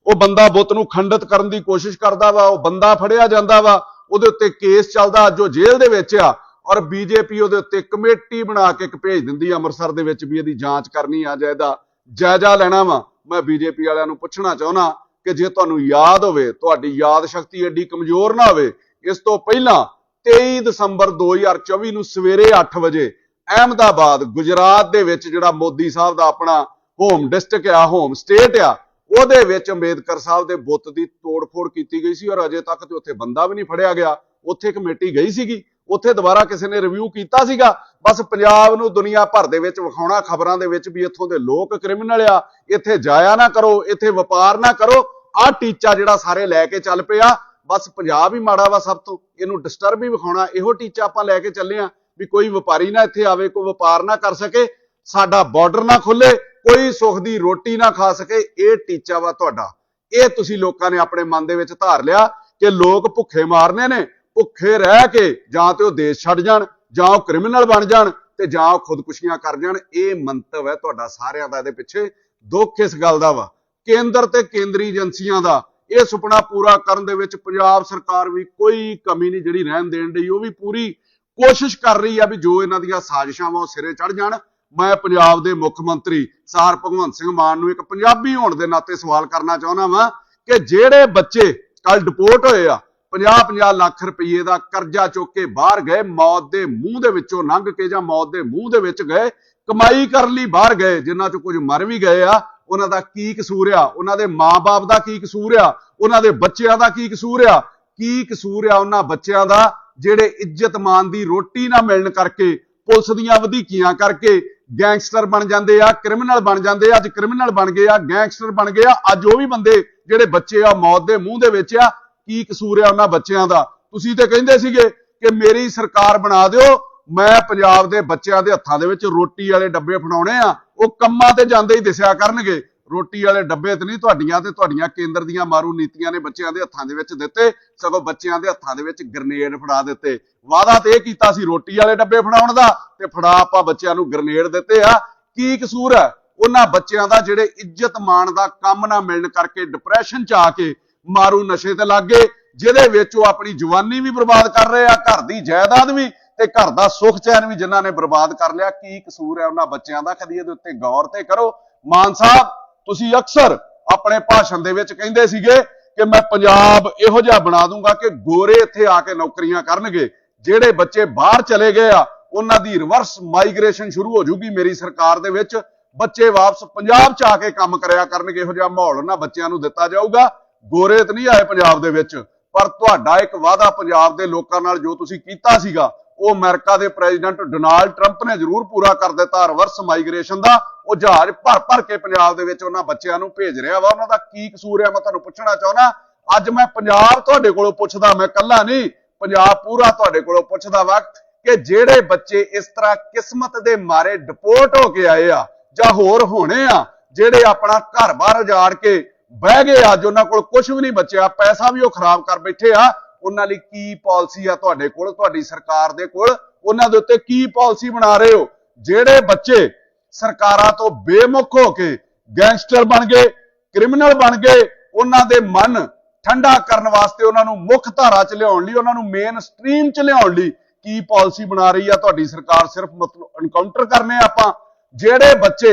ਉਹ ਬੰਦਾ ਬੁੱਤ ਨੂੰ ਖੰਡਿਤ ਕਰਨ ਦੀ ਕੋਸ਼ਿਸ਼ ਕਰਦਾ ਵਾ, ਉਹ ਬੰਦਾ ਫੜਿਆ ਜਾਂਦਾ ਵਾ, ਉਹਦੇ ਉੱਤੇ ਕੇਸ ਚੱਲਦਾ, ਅੱਜ ਉਹ ਜੇਲ੍ਹ ਦੇ ਵਿੱਚ ਆ ਔਰ ਬੀਜੇਪੀ ਉਹਦੇ ਉੱਤੇ ਕਮੇਟੀ ਬਣਾ ਕੇ ਇੱਕ ਭੇਜ ਦਿੰਦੀ ਆ ਅੰਮ੍ਰਿਤਸਰ ਦੇ ਵਿੱਚ ਵੀ ਇਹਦੀ ਜਾਂਚ ਕਰਨੀ ਆ, ਜਾਂ ਇਹਦਾ ਜਾਇਜ਼ਾ ਲੈਣਾ ਵਾ। ਮੈਂ ਬੀਜੇਪੀ ਵਾਲਿਆਂ ਨੂੰ ਪੁੱਛਣਾ ਚਾਹੁੰਦਾ ਕਿ ਜੇ ਤੁਹਾਨੂੰ ਯਾਦ ਹੋਵੇ, ਤੁਹਾਡੀ ਯਾਦ ਸ਼ਕਤੀ ਐਡੀ ਕਮਜ਼ੋਰ ਨਾ ਹੋਵੇ, ਇਸ ਤੋਂ ਪਹਿਲਾਂ 23 ਦਸੰਬਰ 2024 ਨੂੰ ਸਵੇਰੇ 8 ਵਜੇ ਅਹਿਮਦਾਬਾਦ, ਗੁਜਰਾਤ ਦੇ ਵਿੱਚ ਜਿਹੜਾ ਮੋਦੀ ਸਾਹਿਬ ਦਾ ਆਪਣਾ ਹੋਮ ਡਿਸਟ੍ਰਿਕਟ ਆ ਹੋਮ ਸਟੇਟ ਆ, ਉਹਦੇ ਵਿੱਚ ਅੰਬੇਦਕਰ ਸਾਹਿਬ ਦੇ ਬੁੱਤ ਦੀ ਤੋੜਫੋੜ ਕੀਤੀ ਗਈ ਸੀ ਔਰ ਅਜੇ ਤੱਕ ਤੇ ਉੱਥੇ ਬੰਦਾ ਵੀ ਨਹੀਂ ਫੜਿਆ ਗਿਆ। ਉੱਥੇ ਕਮੇਟੀ ਗਈ ਸੀਗੀ। ਉੱਥੇ ਦੁਬਾਰਾ ਕਿਸੇ ਨੇ ਰਿਵਿਊ ਕੀਤਾ ਸੀਗਾ। ਬਸ ਪੰਜਾਬ ਨੂੰ ਦੁਨੀਆ ਭਰ ਦੇ ਵਿੱਚ ਵਿਖਾਉਣਾ ਖਬਰਾਂ ਦੇ ਵਿੱਚ ਵੀ ਇੱਥੋਂ ਦੇ ਲੋਕ ਕ੍ਰਿਮੀਨਲ ਆ, ਇੱਥੇ ਜਾਇਆ ਨਾ ਕਰੋ, ਇੱਥੇ ਵਪਾਰ ਨਾ ਕਰੋ। ਆਹ ਟੀਚਾ ਜਿਹੜਾ ਸਾਰੇ ਲੈ ਕੇ ਚੱਲ ਪਿਆ। ਬਸ ਪੰਜਾਬ ਹੀ ਮਾੜਾ ਵਾ ਸਭ ਤੋਂ। ਇਹਨੂੰ ਡਿਸਟਰਬ ਹੀ ਵਿਖਾਉਣਾ। ਇਹੋ ਟੀਚਾ ਆਪਾਂ ਲੈ ਕੇ ਚੱਲੇ ਆ। ਵੀ ਕੋਈ ਵਪਾਰੀ ਨਾ ਇੱਥੇ ਆਵੇ, ਕੋਈ ਵਪਾਰ ਨਾ ਕਰ ਸਕੇ, ਸਾਡਾ ਬਾਰਡਰ ਨਾ ਖੁੱਲੇ, ਕੋਈ ਸੁੱਖ ਦੀ ਰੋਟੀ ਨਾ ਖਾ ਸਕੇ, ਇਹ ਟੀਚਾ ਵਾ ਤੁਹਾਡਾ। ਇਹ ਤੁਸੀਂ ਲੋਕਾਂ ਨੇ ਆਪਣੇ ਮਨ ਦੇ ਵਿੱਚ ਧਾਰ ਲਿਆ ਕਿ ਲੋਕ ਭੁੱਖੇ ਮਾਰਨੇ ਨੇ, ਭੁੱਖੇ ਰਹਿ ਕੇ ਜਾਂ ਤੇ ਉਹ ਦੇਸ਼ ਛੱਡ ਜਾਣ, ਜਾਂ ਉਹ ਕ੍ਰਿਮੀਨਲ ਬਣ ਜਾਣ ਤੇ ਜਾਂ ਉਹ ਖੁਦਕੁਸ਼ੀਆਂ ਕਰ ਜਾਣ, ਇਹ ਮੰਤਵ ਹੈ ਤੁਹਾਡਾ ਸਾਰਿਆਂ ਦਾ ਇਹਦੇ ਪਿੱਛੇ। ਦੁੱਖ ਇਸ ਗੱਲ ਦਾ ਵਾ। ਕੇਂਦਰ ਤੇ ਕੇਂਦਰੀ ਏਜੰਸੀਆਂ ਦਾ ਇਹ ਸੁਪਨਾ ਪੂਰਾ ਕਰਨ ਦੇ ਵਿੱਚ ਪੰਜਾਬ ਸਰਕਾਰ ਵੀ ਕੋਈ ਕਮੀ ਨਹੀਂ, ਜਿਹੜੀ ਰਹਿਣ ਦੇਣ ਦੀ ਉਹ ਵੀ ਪੂਰੀ ਕੋਸ਼ਿਸ਼ ਕਰ ਰਹੀ ਆ ਵੀ ਜੋ ਇਹਨਾਂ ਦੀਆਂ ਸਾਜ਼ਿਸ਼ਾਂ ਵਾ ਉਹ ਸਿਰੇ ਚੜ ਜਾਣ। ਮੈਂ ਪੰਜਾਬ ਦੇ ਮੁੱਖ ਮੰਤਰੀ ਸਾਰ ਭਗਵੰਤ ਸਿੰਘ ਮਾਨ ਨੂੰ ਇੱਕ ਪੰਜਾਬੀ ਹੋਣ ਦੇ ਨਾਤੇ ਸਵਾਲ ਕਰਨਾ ਚਾਹੁੰਦਾ ਵਾਂ ਕਿ ਜਿਹੜੇ ਬੱਚੇ ਕੱਲ ਡਿਪੋਰਟ ਹੋਏ ਆ 50-50 ਲੱਖ ਰੁਪਏ ਦਾ ਕਰਜ਼ਾ ਚੁੱਕ ਕੇ ਬਾਹਰ ਗਏ, ਮੌਤ ਦੇ ਮੂੰਹ ਦੇ ਵਿੱਚੋਂ ਲੰਘ ਕੇ ਜਾਂ ਮੌਤ ਦੇ ਮੂੰਹ ਦੇ ਵਿੱਚ ਗਏ, ਕਮਾਈ ਕਰਨ ਲਈ ਬਾਹਰ ਗਏ, ਜਿਨ੍ਹਾਂ ਚੋਂ ਕੁਝ ਮਰ ਵੀ ਗਏ ਆ, ਉਹਨਾਂ ਦਾ ਕੀ ਕਸੂਰ ਆ? ਉਹਨਾਂ ਦੇ ਮਾਪੇ ਦਾ ਕੀ ਕਸੂਰ ਆ? ਉਹਨਾਂ ਦੇ ਬੱਚਿਆਂ ਦਾ ਕੀ ਕਸੂਰ ਆ? ਕੀ ਕਸੂਰ ਆ ਉਹਨਾਂ ਬੱਚਿਆਂ ਦਾ? ਜਿਹੜੇ ਇੱਜ਼ਤ ਮਾਨ ਦੀ ਰੋਟੀ ਨਾ ਮਿਲਣ ਕਰਕੇ, ਪੁਲਿਸ ਦੀਆਂ ਵਧੀਕੀਆਂ ਕਰਕੇ ਗੈਂਗਸਟਰ ਬਣ ਜਾਂਦੇ ਆ, ਕ੍ਰਿਮੀਨਲ ਬਣ ਜਾਂਦੇ ਆ, ਅੱਜ ਕ੍ਰਿਮੀਨਲ ਬਣ ਗਏ ਆ, ਗੈਂਗਸਟਰ ਬਣ ਗਏ ਆ, ਅੱਜ ਉਹ ਵੀ ਬੰਦੇ ਜਿਹੜੇ ਬੱਚੇ ਆ, ਮੌਤ ਦੇ ਮੂੰਹ ਦੇ ਵਿੱਚ ਆ, ਕੀ ਕਸੂਰ ਆ ਉਹਨਾਂ ਬੱਚਿਆਂ ਦਾ? ਤੁਸੀਂ ਤੇ ਕਹਿੰਦੇ ਸੀਗੇ ਕਿ ਮੇਰੀ ਸਰਕਾਰ ਬਣਾ ਦਿਓ, ਮੈਂ ਪੰਜਾਬ ਦੇ ਬੱਚਿਆਂ ਦੇ ਹੱਥਾਂ ਦੇ ਵਿੱਚ ਰੋਟੀ ਵਾਲੇ ਡੱਬੇ ਫੜਾਉਣੇ ਆ, ਉਹ ਕੰਮਾਂ ਤੇ ਜਾਂਦੇ ਹੀ ਦਿਸਿਆ ਕਰਨਗੇ। ਰੋਟੀ ਵਾਲੇ ਡੱਬੇ ਤੇ ਨਹੀਂ, ਤੁਹਾਡੀਆਂ ਤੇ ਤੁਹਾਡੀਆਂ ਕੇਂਦਰ ਦੀਆਂ ਮਾਰੂ ਨੀਤੀਆਂ ਨੇ ਬੱਚਿਆਂ ਦੇ ਹੱਥਾਂ ਦੇ ਵਿੱਚ ਦਿੱਤੇ, ਸਗੋਂ ਬੱਚਿਆਂ ਦੇ ਹੱਥਾਂ ਦੇ ਵਿੱਚ ਗ੍ਰਨੇਡ ਫੜਾ ਦਿੱਤੇ। ਵਾਅਦਾ ਤੇ ਇਹ ਕੀਤਾ ਸੀ ਰੋਟੀ ਵਾਲੇ ਡੱਬੇ ਫੜਾਉਣ ਦਾ, ਤੇ ਫੜਾ ਆਪਾਂ ਬੱਚਿਆਂ ਨੂੰ ਗ੍ਰਨੇਡ ਦਿੱਤੇ ਆ। ਕੀ ਕਸੂਰ ਹੈ? ਉਹਨਾਂ ਬੱਚਿਆਂ ਦਾ ਜਿਹੜੇ ਇੱਜ਼ਤ ਮਾਣ ਦਾ ਕੰਮ ਨਾ ਮਿਲਣ ਕਰਕੇ ਡਿਪਰੈਸ਼ਨ ਚ ਆ ਕੇ ਮਾਰੂ ਨਸ਼ੇ ਤੇ ਲੱਗ ਗਏ, ਜਿਹਦੇ ਵਿੱਚ ਉਹ ਆਪਣੀ ਜਵਾਨੀ ਵੀ ਬਰਬਾਦ ਕਰ ਰਹੇ ਆ, ਘਰ ਦੀ ਜਾਇਦਾਦ ਵੀ ਤੇ ਘਰ ਦਾ ਸੁੱਖ ਚੈਨ ਵੀ ਜਿਨ੍ਹਾਂ ਨੇ ਬਰਬਾਦ ਕਰ ਲਿਆ। ਕੀ ਕਸੂਰ ਹੈ ਉਹਨਾਂ ਬੱਚਿਆਂ ਦਾ? ਕਦੀ ਇਹਦੇ ਉੱਤੇ ਗੌਰ ਤੇ ਕਰੋ। ਮਾਨ ਸਾਹਿਬ ਤੁਸੀਂ ਅਕਸਰ ਆਪਣੇ ਭਾਸ਼ਣ ਦੇ ਵਿੱਚ ਕਹਿੰਦੇ ਸੀਗੇ ਕਿ ਮੈਂ ਪੰਜਾਬ ਇਹੋ ਜਿਹਾ ਬਣਾ ਦੂੰਗਾ ਕਿ ਗੋਰੇ ਇੱਥੇ ਆ ਕੇ ਨੌਕਰੀਆਂ ਕਰਨਗੇ। ਜਿਹੜੇ ਬੱਚੇ ਬਾਹਰ ਚਲੇ ਗਏ ਆ, ਉਹਨਾਂ ਦੀ ਰਿਵਰਸ ਮਾਈਗ੍ਰੇਸ਼ਨ ਸ਼ੁਰੂ ਹੋ ਜੂਗੀ ਮੇਰੀ ਸਰਕਾਰ ਦੇ ਵਿੱਚ। ਬੱਚੇ ਵਾਪਸ ਪੰਜਾਬ ਚ ਆ ਕੇ ਕੰਮ ਕਰਿਆ ਕਰਨਗੇ, ਇਹੋ ਜਿਹਾ ਮਾਹੌਲ ਉਹਨਾਂ ਬੱਚਿਆਂ ਨੂੰ ਦਿੱਤਾ ਜਾਊਗਾ। ਗੋਰੇ ਤਾਂ ਨਹੀਂ ਆਏ ਪੰਜਾਬ ਦੇ ਵਿੱਚ, ਪਰ ਤੁਹਾਡਾ ਇੱਕ ਵਾਅਦਾ ਪੰਜਾਬ ਦੇ ਲੋਕਾਂ ਨਾਲ ਜੋ ਤੁਸੀਂ ਕੀਤਾ ਸੀਗਾ ਉਹ ਅਮਰੀਕਾ ਦੇ ਪ੍ਰੈਜ਼ੀਡੈਂਟ ਡੋਨਾਲਡ ਟਰੰਪ ਨੇ ਜ਼ਰੂਰ ਪੂਰਾ ਕਰ ਦਿੱਤਾ ਰਿਵਰਸ ਮਾਈਗ੍ਰੇਸ਼ਨ ਦਾ। ਉਹ ਜਹਾਜ਼ ਭਰ ਭਰ ਕੇ ਪੰਜਾਬ ਦੇ ਵਿੱਚ ਉਹਨਾਂ ਬੱਚਿਆਂ ਨੂੰ ਭੇਜ ਰਿਹਾ ਵਾ। ਉਹਨਾਂ ਦਾ ਕੀ ਕਸੂਰ ਹੈ ਮੈਂ ਤੁਹਾਨੂੰ ਪੁੱਛਣਾ ਚਾਹੁੰਦਾ। ਅੱਜ ਮੈਂ ਪੰਜਾਬ ਤੁਹਾਡੇ ਕੋਲੋਂ ਪੁੱਛਦਾ, ਮੈਂ ਕੱਲਾ ਨਹੀਂ, ਪੰਜਾਬ ਪੂਰਾ ਤੁਹਾਡੇ ਕੋਲੋਂ ਪੁੱਛਦਾ ਵਾ ਕਿ ਜਿਹੜੇ ਬੱਚੇ ਇਸ ਤਰ੍ਹਾਂ ਕਿਸਮਤ ਦੇ ਮਾਰੇ ਡਿਪੋਰਟ ਹੋ ਕੇ ਆਏ ਆ ਜਾਂ ਹੋਰ ਹੋਣੇ ਆ, ਜਿਹੜੇ ਆਪਣਾ ਘਰ-ਬਾਰ ਉਜਾੜ ਕੇ ਬਹਿ ਗਏ ਅੱਜ ਉਹਨਾਂ ਕੋਲ ਕੁਝ ਵੀ ਨਹੀਂ ਬਚਿਆ, ਪੈਸਾ ਵੀ ਉਹ ਖਰਾਬ ਕਰ ਬੈਠੇ ਆ। ਉਹਨਾਂ ਲਈ ਕੀ ਪਾਲਿਸੀ ਆ ਤੁਹਾਡੇ ਕੋਲ, ਤੁਹਾਡੀ ਸਰਕਾਰ ਦੇ ਕੋਲ? ਉਹਨਾਂ ਦੇ ਉੱਤੇ ਕੀ ਪਾਲਿਸੀ ਬਣਾ ਰਹੇ ਹੋ? ਜਿਹੜੇ ਬੱਚੇ ਸਰਕਾਰਾਂ ਤੋਂ ਬੇਮੁਖ ਹੋ ਕੇ ਗੈਂਗਸਟਰ ਬਣ ਗਏ, ਕ੍ਰਿਮੀਨਲ ਬਣ ਗਏ, ਉਹਨਾਂ ਦੇ ਮਨ ਠੰਡਾ ਕਰਨ ਵਾਸਤੇ ਉਹਨਾਂ ਨੂੰ ਮੁੱਖ ਧਾਰਾ 'ਚ ਲਿਆਉਣ ਲਈ, ਉਹਨਾਂ ਨੂੰ ਮੇਨ ਸਟ੍ਰੀਮ 'ਚ ਲਿਆਉਣ ਲਈ ਕੀ ਪਾਲਿਸੀ ਬਣਾ ਰਹੀ ਆ ਤੁਹਾਡੀ ਸਰਕਾਰ? ਸਿਰਫ ਮਤਲਬ ਐਨਕਾਊਂਟਰ ਕਰਨੇ ਆਪਾਂ। ਜਿਹੜੇ ਬੱਚੇ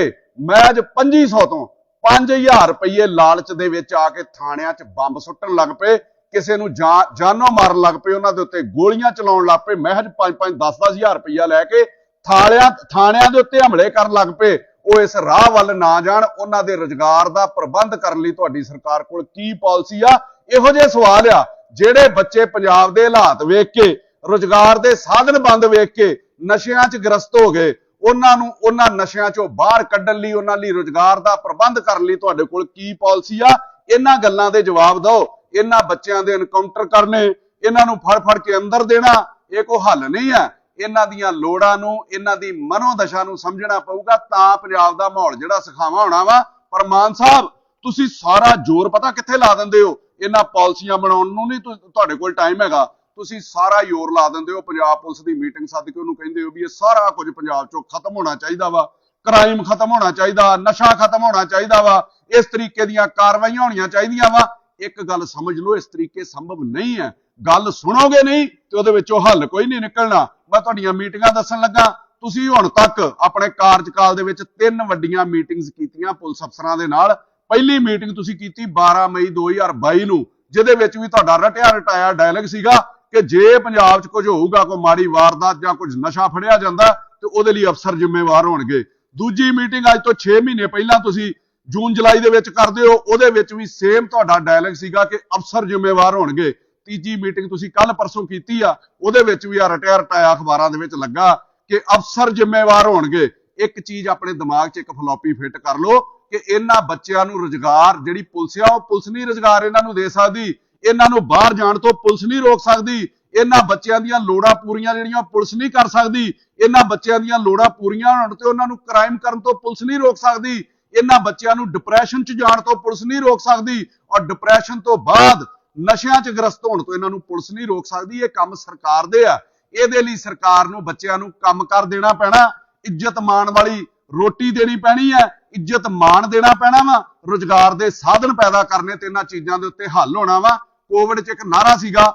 ਮੈਚ 2500 ਤੋਂ 5000 ਰੁਪਏ ਲਾਲਚ ਦੇ ਵਿੱਚ ਆ ਕੇ ਥਾਣਿਆਂ 'ਚ ਬੰਬ ਸੁੱਟਣ ਲੱਗ ਪਏ ਕਿਸੇ ਨੂੰ ਜਾਨ ਜਾਨੋਂ ਮਾਰਨ ਲੱਗ ਪਏ ਉਹਨਾਂ ਦੇ ਉੱਤੇ, ਗੋਲੀਆਂ ਚਲਾਉਣ ਲੱਗ ਪਏ, ਮਹਿਜ 5-5 10-10000 ਰੁਪਇਆ ਲੈ ਕੇ ਥਾਲਿਆਂ, ਥਾਣਿਆਂ ਦੇ ਉੱਤੇ ਹਮਲੇ ਕਰਨ ਲੱਗ ਪਏ। ਉਹ ਇਸ ਰਾਹ ਵੱਲ ਨਾ ਜਾਣ, ਉਹਨਾਂ ਦੇ ਰੁਜ਼ਗਾਰ ਦਾ ਪ੍ਰਬੰਧ ਕਰਨ ਲਈ ਤੁਹਾਡੀ ਸਰਕਾਰ ਕੋਲ ਕੀ ਪਾਲਿਸੀ ਆ? ਇਹੋ ਜਿਹੇ ਸਵਾਲ ਆ, ਜਿਹੜੇ ਬੱਚੇ ਪੰਜਾਬ ਦੇ ਹਾਲਾਤ ਵੇਖ ਕੇ, ਰੁਜ਼ਗਾਰ ਦੇ ਸਾਧਨ ਬੰਦ ਵੇਖ ਕੇ ਨਸ਼ਿਆਂ 'ਚ ਗ੍ਰਸਤ ਹੋ ਗਏ। ਉਹਨਾਂ ਨੂੰ, ਉਹਨਾਂ ਨਸ਼ਿਆਂ 'ਚੋਂ ਬਾਹਰ ਕੱਢਣ ਲਈ, ਉਹਨਾਂ ਲਈ ਰੁਜ਼ਗਾਰ ਦਾ ਪ੍ਰਬੰਧ ਕਰਨ ਲਈ ਤੁਹਾਡੇ ਕੋਲ ਕੀ ਪਾਲਿਸੀ ਆ? ਇਹਨਾਂ ਗੱਲਾਂ ਦੇ ਜਵਾਬ ਦਿਓ। ਇਹਨਾਂ ਬੱਚਿਆਂ ਦੇ ਐਨਕਾਊਂਟਰ ਕਰਨੇ, ਇਹਨਾਂ ਨੂੰ ਫੜ ਫੜ ਕੇ ਅੰਦਰ ਦੇਣਾ, ਇਹ ਕੋਈ ਹੱਲ ਨਹੀਂ ਹੈ। ਇਹਨਾਂ ਦੀਆਂ ਲੋੜਾਂ ਨੂੰ, ਇਹਨਾਂ ਦੀ ਮਨੋਦਸ਼ਾ ਨੂੰ ਸਮਝਣਾ ਪਊਗਾ, ਤਾਂ ਪੰਜਾਬ ਦਾ ਮਾਹੌਲ ਜਿਹੜਾ ਸਖਾਵਾ ਹੋਣਾ ਵਾ। ਪਰ ਮਾਨ ਸਾਹਿਬ, ਤੁਸੀਂ ਸਾਰਾ ਜ਼ੋਰ ਪਤਾ ਕਿੱਥੇ ਲਾ ਦਿੰਦੇ ਹੋ? ਇਹਨਾਂ ਪਾਲਿਸੀਆਂ ਬਣਾਉਣ ਨੂੰ ਨਹੀਂ ਤੁਹਾਡੇ ਕੋਲ ਟਾਈਮ ਹੈਗਾ। ਤੁਸੀਂ ਸਾਰਾ ਜ਼ੋਰ ਲਾ ਦਿੰਦੇ ਹੋ। ਪੰਜਾਬ ਪੁਲਿਸ ਦੀ ਮੀਟਿੰਗ ਸੱਦ ਕੇ ਉਹਨੂੰ ਕਹਿੰਦੇ ਹੋ ਵੀ ਇਹ ਸਾਰਾ ਕੁਝ ਪੰਜਾਬ ਚੋਂ ਖਤਮ ਹੋਣਾ ਚਾਹੀਦਾ ਵਾ। ਕ੍ਰਾਈਮ ਖਤਮ ਹੋਣਾ ਚਾਹੀਦਾ, ਨਸ਼ਾ ਖਤਮ ਹੋਣਾ ਚਾਹੀਦਾ ਵਾ। ਇਸ ਤਰੀਕੇ ਦੀਆਂ ਕਾਰਵਾਈਆਂ ਹੋਣੀਆਂ ਚਾਹੀਦੀਆਂ ਵਾ। ਇੱਕ ਗੱਲ ਸਮਝ ਲਓ, ਇਸ ਤਰੀਕੇ ਸੰਭਵ ਨਹੀਂ ਹੈ। ਗੱਲ ਸੁਣੋਗੇ ਨਹੀਂ, ਤੇ ਉਹਦੇ ਵਿੱਚੋਂ ਹੱਲ ਕੋਈ ਨਹੀਂ ਨਿਕਲਣਾ। ਮੈਂ ਤੁਹਾਡੀਆਂ ਮੀਟਿੰਗਾਂ ਦੱਸਣ ਲੱਗਾ। ਤੁਸੀਂ ਹੁਣ ਤੱਕ ਆਪਣੇ ਕਾਰਜਕਾਲ ਦੇ ਵਿੱਚ ਤਿੰਨ ਵੱਡੀਆਂ ਮੀਟਿੰਗਸ ਕੀਤੀਆਂ ਪੁਲਿਸ ਅਫਸਰਾਂ ਦੇ ਨਾਲ। ਪਹਿਲੀ ਮੀਟਿੰਗ ਤੁਸੀਂ ਕੀਤੀ 12 ਮਈ 2022 ਨੂੰ, ਜਿਹਦੇ ਵਿੱਚ ਵੀ ਤੁਹਾਡਾ ਰਟਿਆ ਰਟਾਇਆ ਡਾਇਲੌਗ ਸੀਗਾ ਕਿ ਜੇ ਪੰਜਾਬ 'ਚ ਕੁਝ ਹੋਊਗਾ, ਕੋਈ ਮਾੜੀ ਵਾਰਦਾਤ ਜਾਂ ਕੁਝ ਨਸ਼ਾ ਫੜਿਆ ਜਾਂਦਾ, ਤੇ ਉਹਦੇ ਲਈ ਅਫਸਰ ਜ਼ਿੰਮੇਵਾਰ ਹੋਣਗੇ। ਦੂਜੀ ਮੀਟਿੰਗ ਅੱਜ ਤੋਂ 6 ਮਹੀਨੇ ਪਹਿਲਾਂ ਤੁਸੀਂ ਜੂਨ ਜੁਲਾਈ ਦੇ ਵਿੱਚ ਕਰਦੇ ਹੋ ਉਹਦੇ ਵਿੱਚ ਵੀ ਸੇਮ ਤੁਹਾਡਾ ਡਾਇਲੌਗ ਸੀਗਾ ਕਿ ਅਫਸਰ ਜ਼ਿੰਮੇਵਾਰ ਹੋਣਗੇ। ਤੀਜੀ ਮੀਟਿੰਗ ਤੁਸੀਂ ਕੱਲ ਪਰਸੋਂ ਕੀਤੀ ਆ। ਉਹਦੇ ਵਿੱਚ ਵੀ ਆ ਰਟਿਆ ਰਟਾਇਆ ਅਖਬਾਰਾਂ ਦੇ ਵਿੱਚ ਲੱਗਾ ਕਿ ਅਫਸਰ ਜ਼ਿੰਮੇਵਾਰ ਹੋਣਗੇ। ਇੱਕ ਚੀਜ਼ ਆਪਣੇ ਦਿਮਾਗ 'ਚ ਇੱਕ ਫਲੋਪੀ ਫਿੱਟ ਕਰ ਲਓ ਕਿ ਇਹਨਾਂ ਬੱਚਿਆਂ ਨੂੰ ਰੁਜ਼ਗਾਰ ਜਿਹੜੀ ਪੁਲਿਸ ਆ, ਉਹ ਪੁਲਿਸ ਨਹੀਂ ਰੁਜ਼ਗਾਰ ਇਹਨਾਂ ਨੂੰ ਦੇ ਸਕਦੀ। ਇਹਨਾਂ ਨੂੰ ਬਾਹਰ ਜਾਣ ਤੋਂ ਪੁਲਿਸ ਨਹੀਂ ਰੋਕ ਸਕਦੀ। ਇਹਨਾਂ ਬੱਚਿਆਂ ਦੀਆਂ ਲੋੜਾਂ ਪੂਰੀਆਂ ਜਿਹੜੀਆਂ ਪੁਲਿਸ ਨਹੀਂ ਕਰ ਸਕਦੀ। ਇਹਨਾਂ ਬੱਚਿਆਂ ਦੀਆਂ ਲੋੜਾਂ ਪੂਰੀਆਂ ਹੋਣ ਤੇ ਉਹਨਾਂ ਨੂੰ ਕ੍ਰਾਈਮ ਕਰਨ ਤੋਂ ਪੁਲਿਸ ਨਹੀਂ ਰੋਕ ਸਕਦੀ। ਇਹਨਾਂ ਬੱਚਿਆਂ ਨੂੰ ਡਿਪਰੈਸ਼ਨ 'ਚ ਜਾਣ ਤੋਂ ਪੁਲਿਸ ਨਹੀਂ ਰੋਕ ਸਕਦੀ ਔਰ ਡਿਪਰੈਸ਼ਨ ਤੋਂ ਬਾਅਦ ਨਸ਼ਿਆਂ 'ਚ ਗ੍ਰਸਤ ਹੋਣ ਤੋਂ ਇਹਨਾਂ ਨੂੰ ਪੁਲਿਸ ਨਹੀਂ ਰੋਕ ਸਕਦੀ, ਇਹ ਕੰਮ ਸਰਕਾਰ ਦੇ ਆ। ਇਹਦੇ ਲਈ ਸਰਕਾਰ ਨੂੰ ਬੱਚਿਆਂ ਨੂੰ ਕੰਮ ਕਰ ਦੇਣਾ ਪੈਣਾ, ਇੱਜ਼ਤ ਮਾਣ ਵਾਲੀ ਰੋਟੀ ਦੇਣੀ ਪੈਣੀ ਹੈ, ਇੱਜ਼ਤ ਮਾਣ ਦੇਣਾ ਪੈਣਾ ਵਾ, ਰੁਜ਼ਗਾਰ ਦੇ ਸਾਧਨ ਪੈਦਾ ਕਰਨੇ ਤੇ ਇਹਨਾਂ ਚੀਜ਼ਾਂ ਦੇ ਉੱਤੇ ਹੱਲ ਹੋਣਾ ਵਾ। ਕੋਵਿਡ 'ਚ ਇੱਕ ਨਾਰਾ ਸੀਗਾ,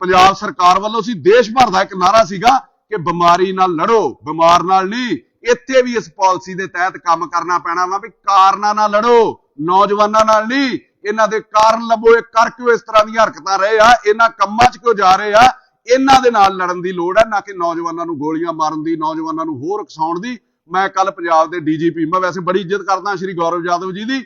ਪੰਜਾਬ ਸਰਕਾਰ ਵੱਲੋਂ ਸੀ, ਦੇਸ਼ ਭਰ ਦਾ ਇੱਕ ਨਾਰਾ ਸੀਗਾ ਕਿ ਬਿਮਾਰੀ ਨਾਲ ਲੜੋ, ਬਿਮਾਰ ਨਾਲ ਨਹੀਂ ਇੱਥੇ ਵੀ ਇਸ ਪਾਲਿਸੀ ਦੇ ਤਹਿਤ ਕੰਮ ਕਰਨਾ ਪੈਣਾ ਵਾ ਵੀ ਕਾਰਨਾਂ ਨਾਲ ਲੜੋ, ਨੌਜਵਾਨਾਂ ਨਾਲ ਨਹੀਂ, ਇਹਨਾਂ ਦੇ ਕਾਰਨ ਲੱਭੋ, ਇਹ ਕਰ ਕਿਉਂ ਇਸ ਤਰ੍ਹਾਂ ਦੀਆਂ ਹਰਕਤਾਂ ਰਹੇ ਆ, ਇਹਨਾਂ ਕੰਮਾਂ 'ਚ ਕਿਉਂ ਜਾ ਰਹੇ ਆ, ਇਹਨਾਂ ਦੇ ਨਾਲ ਲੜਨ ਦੀ ਲੋੜ ਹੈ ਨਾ ਕਿ ਨੌਜਵਾਨਾਂ ਨੂੰ ਗੋਲੀਆਂ ਮਾਰਨ ਦੀ, ਨੌਜਵਾਨਾਂ ਨੂੰ ਹੋਰ ਉਕਸਾਉਣ ਦੀ। ਮੈਂ ਕੱਲ ਪੰਜਾਬ ਦੇ ਡੀਜੀਪੀ, ਮੈਂ ਵੈਸੇ ਬੜੀ ਇੱਜ਼ਤ ਕਰਦਾ ਸ਼੍ਰੀ ਗੌਰਵ ਯਾਦਵ ਜੀ ਦੀ।